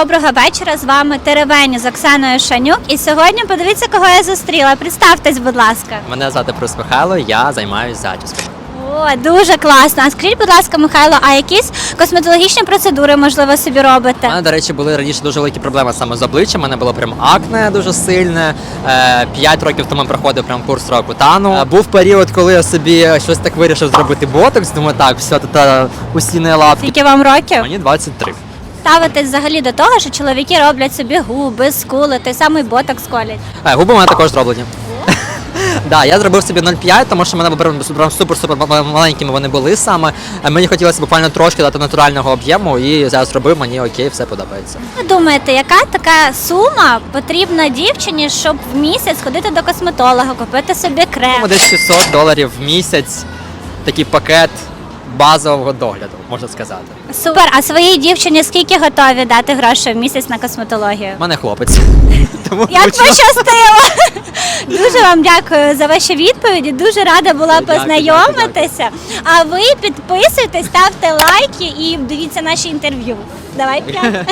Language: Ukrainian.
Доброго вечора. З вами Теревені з Оксаною Шанюк. І сьогодні подивіться, кого я зустріла. Представтесь, будь ласка. Мене звати Прус Михайло, я займаюся зачісками. О, дуже класно. А скажіть, будь ласка, Михайло, а якісь косметологічні процедури можливо собі У мене, до речі, були раніше дуже великі проблеми саме з обличчям. У мене було прям акне дуже сильне. Е, П'ять років тому проходив прям курс рокутану. Е, Був період, коли я собі щось так вирішив зробити ботокс. Думаю, так, все, тут е, усіни лапки. Скільки вам років? Мені 23. Ставитесь взагалі до того, що чоловіки роблять собі губи, скули, той самий ботокс колять. Е, Губи у мене також зроблені. Да, я зробив собі 0,5, тому що мене прям супер-супер маленькими вони були саме. Мені хотілося буквально трошки дати натурального об'єму, і я зробив, мені окей, все подобається. Ви думаєте, яка така сума потрібна дівчині, щоб в місяць ходити до косметолога, купити собі крем? Десь 600 доларів в місяць, такий пакет базового догляду, можна сказати. Супер. А своїй дівчині скільки готові дати грошей в місяць на косметологію? У мене хлопець. Тому Як пощастило! Дуже вам дякую за ваші відповіді. Дуже рада була Дякую, познайомитися. А ви підписуйтесь, ставте лайки і дивіться наші інтерв'ю. Давай прям.